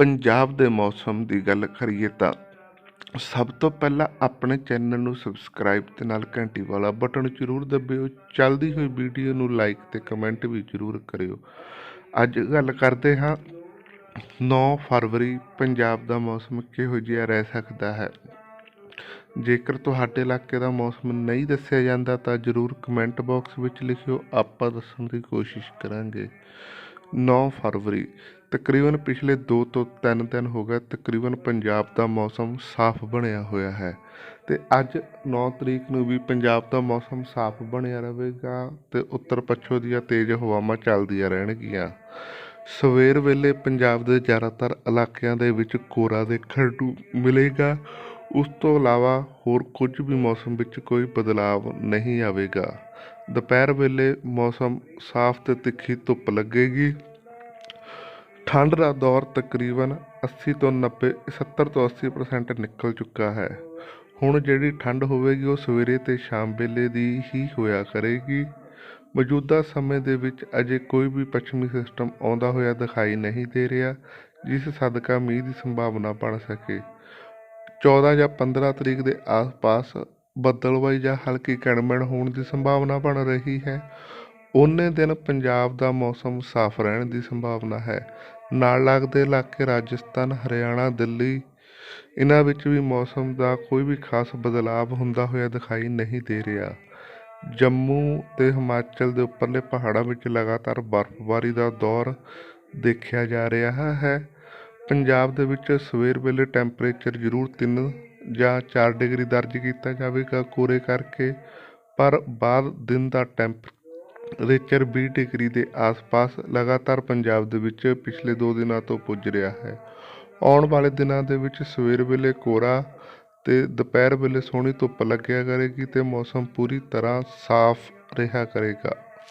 ਪੰਜਾਬ ਦੇ ਮੌਸਮ ਦੀ ਗੱਲ ਕਰੀਏ ਤਾਂ ਸਭ ਤੋਂ ਪਹਿਲਾਂ ਆਪਣੇ ਚੈਨਲ ਨੂੰ ਸਬਸਕ੍ਰਾਈਬ ਤੇ ਨਾਲ ਘੰਟੀ ਵਾਲਾ ਬਟਨ ਜ਼ਰੂਰ ਦਬਿਓ। ਚੱਲਦੀ ਹੋਈ ਵੀਡੀਓ ਨੂੰ ਲਾਈਕ ਤੇ ਕਮੈਂਟ ਵੀ ਜ਼ਰੂਰ ਕਰਿਓ। ਅੱਜ ਗੱਲ ਕਰਦੇ ਹਾਂ 9 ਫਰਵਰੀ, ਪੰਜਾਬ ਦਾ ਮੌਸਮ ਕਿਹੋ ਜਿਹਾ ਰਹਿ ਸਕਦਾ ਹੈ? ਜੇਕਰ ਤੁਹਾਡੇ ਇਲਾਕੇ ਦਾ ਮੌਸਮ ਨਹੀਂ ਦੱਸਿਆ ਜਾਂਦਾ ਤਾਂ ਜ਼ਰੂਰ ਕਮੈਂਟ ਬਾਕਸ ਵਿੱਚ ਲਿਖਿਓ। ਆਪਾਂ ਦੱਸਣ ਦੀ ਕੋਸ਼ਿਸ਼ ਕਰਾਂਗੇ। 9 ਫਰਵਰੀ, ਤਕਰੀਬਨ ਪਿਛਲੇ 2 ਤੋਂ 3 ਦਿਨ ਹੋ ਗਏ ਤਕਰੀਬਨ ਪੰਜਾਬ ਦਾ ਮੌਸਮ ਸਾਫ਼ ਬਣਿਆ ਹੋਇਆ ਹੈ ਤੇ ਅੱਜ 9 ਤਰੀਕ ਨੂੰ ਵੀ ਪੰਜਾਬ ਦਾ ਮੌਸਮ ਸਾਫ਼ ਬਣਿਆ ਰਹੇਗਾ ਤੇ ਉੱਤਰ ਪੱਛਮ ਦੀਆਂ ਤੇਜ਼ ਹਵਾਵਾਂ ਚੱਲਦੀਆਂ ਰਹਿਣਗੀਆਂ। ਸਵੇਰ ਵੇਲੇ ਪੰਜਾਬ ਦੇ ਜ਼ਿਆਦਾਤਰ ਇਲਾਕਿਆਂ ਦੇ ਵਿੱਚ ਕੋਰਾ ਦੇਖਣ ਨੂੰ ਮਿਲੇਗਾ। ਉਸ ਤੋਂ ਇਲਾਵਾ ਹੋਰ ਕੁਝ ਵੀ ਮੌਸਮ ਵਿੱਚ ਕੋਈ ਬਦਲਾਵ ਨਹੀਂ ਆਵੇਗਾ। ਦੁਪਹਿਰ ਵੇਲੇ ਮੌਸਮ ਸਾਫ਼ ਤੇ ਤਿੱਖੀ ਧੁੱਪ ਲੱਗੇਗੀ। ਠੰਡ ਦਾ ਦੌਰ ਤਕਰੀਬਨ 80 ਤੋਂ 90 70 ਤੋਂ 80% ਨਿਕਲ ਚੁੱਕਾ ਹੈ। ਹੁਣ ਜਿਹੜੀ ਠੰਡ ਹੋਵੇਗੀ, ਉਹ ਸਵੇਰੇ ਤੇ ਸ਼ਾਮ ਵੇਲੇ ਦੀ ਹੀ ਹੋਇਆ ਕਰੇਗੀ। ਮੌਜੂਦਾ ਸਮੇਂ ਦੇ ਵਿੱਚ ਅਜੇ ਕੋਈ ਵੀ ਪੱਛਮੀ ਸਿਸਟਮ ਆਉਂਦਾ ਹੋਇਆ ਦਿਖਾਈ ਨਹੀਂ ਦੇ ਰਿਹਾ, ਜਿਸ ਸਦਕਾ ਮੀਂਹ ਦੀ ਸੰਭਾਵਨਾ ਬਣ ਸਕੇ। 14 ਜਾਂ 15 ਤਰੀਕ ਦੇ ਆਸ-ਪਾਸ ਬੱਦਲਵਾਈ ਜਾਂ ਹਲਕੀ ਕਣਮਣ ਹੋਣ ਦੀ ਸੰਭਾਵਨਾ ਬਣ ਰਹੀ ਹੈ। ਉਹਨੇ ਦਿਨ ਪੰਜਾਬ ਦਾ ਮੌਸਮ ਸਾਫ਼ ਰਹਿਣ ਦੀ ਸੰਭਾਵਨਾ ਹੈ। ਨਾਲ ਲੱਗਦੇ ਇਲਾਕੇ ਰਾਜਸਥਾਨ, ਹਰਿਆਣਾ, ਦਿੱਲੀ, ਇਹਨਾਂ ਵਿੱਚ ਵੀ ਮੌਸਮ ਦਾ ਕੋਈ ਵੀ ਖਾਸ ਬਦਲਾਵ ਹੁੰਦਾ ਹੋਇਆ ਦਿਖਾਈ ਨਹੀਂ ਦੇ ਰਿਹਾ। ਜੰਮੂ ਤੇ ਹਿਮਾਚਲ ਦੇ ਉੱਪਰਲੇ ਪਹਾੜਾਂ ਵਿੱਚ ਲਗਾਤਾਰ ਬਰਫ਼ਬਾਰੀ ਦਾ ਦੌਰ ਦੇਖਿਆ ਜਾ ਰਿਹਾ ਹੈ। ਪੰਜਾਬ ਦੇ ਵਿੱਚ ਸਵੇਰ ਵੇਲੇ ਟੈਂਪਰੇਚਰ ਜ਼ਰੂਰ 3 ਜਾਂ 4 ਡਿਗਰੀ ਦਰਜ ਕੀਤਾ ਜਾਵੇਗਾ। ਕੋਰੇ ਕਰਕੇ, ਪਰ ਬਾਅਦ ਦਿਨ ਦਾ ਟੈਂਪ ਟੈਂਪਰੇਚਰ 20 ਡਿਗਰੀ ਦੇ ਆਸ-ਪਾਸ ਲਗਾਤਾਰ ਪੰਜਾਬ ਦੇ ਵਿੱਚ ਪਿਛਲੇ 2 ਦਿਨਾਂ ਤੋਂ ਪੁੱਜ ਰਿਹਾ ਹੈ। ਆਉਣ ਵਾਲੇ ਦਿਨਾਂ ਦੇ ਵਿੱਚ ਸਵੇਰ ਵੇਲੇ ਕੋਰਾ ਤੇ ਦੁਪਹਿਰ ਵੇਲੇ ਸੋਹਣੀ ਧੁੱਪ ਲੱਗਿਆ ਕਰੇਗੀ ਤੇ ਮੌਸਮ ਪੂਰੀ ਤਰ੍ਹਾਂ ਸਾਫ਼ ਰਿਹਾ ਕਰੇਗਾ।